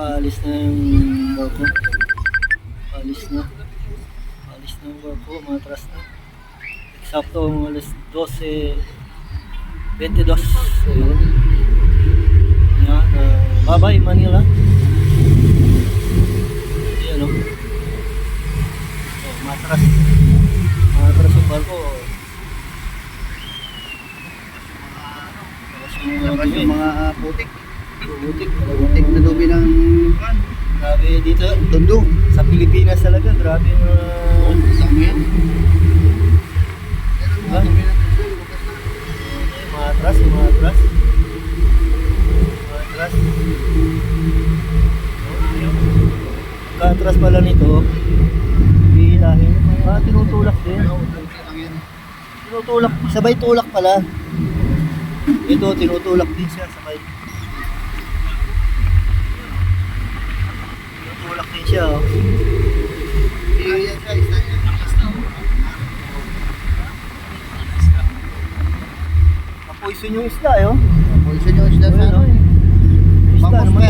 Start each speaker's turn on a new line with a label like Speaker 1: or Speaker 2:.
Speaker 1: paalis na yung barko. Paalis na. Paalis na yung barko, matras na. Eksakto ang alas 12, 22. So yun. Yan, uh, bye-bye Manila. Ayan o. Oh, matras. Matras yung barko. Matras yung
Speaker 2: mga putik.
Speaker 1: Butik.
Speaker 2: Putik na dumi ng
Speaker 1: dito.
Speaker 2: Tondo.
Speaker 1: Sa Pilipinas talaga, grabe yung uh,
Speaker 2: Dami yan.
Speaker 1: Ah. matras, yung matras. Matras. Katras pala nito, bihilahin. Ah, tinutulak din. Tinutulak, sabay tulak pala. Ito, tinutulak din siya, sabay. Tinutulak din siya, oh. Kapoison yung isda, eh, oh.
Speaker 2: Poison yung isda sa ano.
Speaker 1: oh. Isda naman,